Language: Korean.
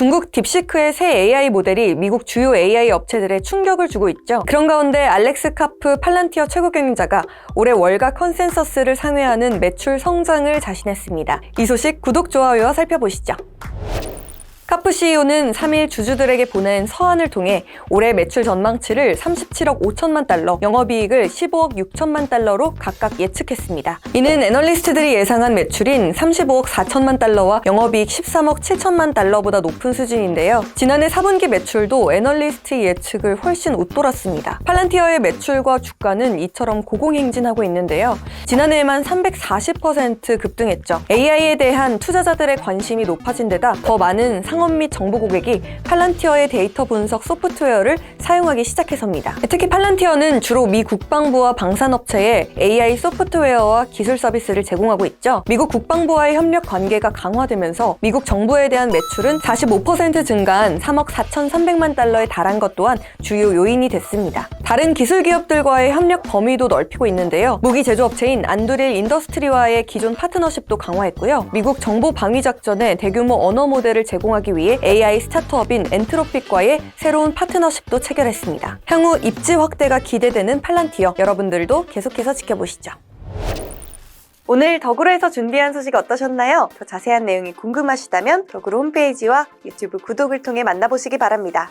중국 딥시크의 새 AI 모델이 미국 주요 AI 업체들에 충격을 주고 있죠. 그런 가운데 알렉스 카프 팔란티어 최고 경영자가 올해 월가 컨센서스를 상회하는 매출 성장을 자신했습니다. 이 소식 구독, 좋아요와 살펴보시죠. 카프 CEO는 3일 주주들에게 보낸 서한을 통해 올해 매출 전망치를 37억 5천만 달러, 영업이익을 15억 6천만 달러로 각각 예측했습니다. 이는 애널리스트들이 예상한 매출인 35억 4천만 달러와 영업이익 13억 7천만 달러보다 높은 수준인데요. 지난해 4분기 매출도 애널리스트 예측을 훨씬 웃돌았습니다. 팔란티어의 매출과 주가는 이처럼 고공행진하고 있는데요. 지난해에만 340% 급등했죠. AI에 대한 투자자들의 관심이 높아진 데다 더 많은 상업 및 정보 고객이 팔란티어의 데이터 분석 소프트웨어를 사용하기 시작해서입니다. 특히 팔란티어는 주로 미 국방부와 방산업체에 AI 소프트웨어와 기술 서비스를 제공하고 있죠. 미국 국방부와의 협력 관계가 강화되면서 미국 정부에 대한 매출은 45% 증가한 3억 4,300만 달러에 달한 것 또한 주요 요인이 됐습니다. 다른 기술 기업들과의 협력 범위도 넓히고 있는데요. 무기 제조업체인 안두릴 인더스트리와의 기존 파트너십도 강화했고요. 미국 정보 방위 작전에 대규모 언어 모델을 제공하기 위해 AI 스타트업인 엔트로픽과의 새로운 파트너십도 체결했습니다. 향후 입지 확대가 기대되는 팔란티어 여러분들도 계속해서 지켜보시죠. 오늘 덕으로에서 준비한 소식 어떠셨나요? 더 자세한 내용이 궁금하시다면 덕으로 홈페이지와 유튜브 구독을 통해 만나보시기 바랍니다.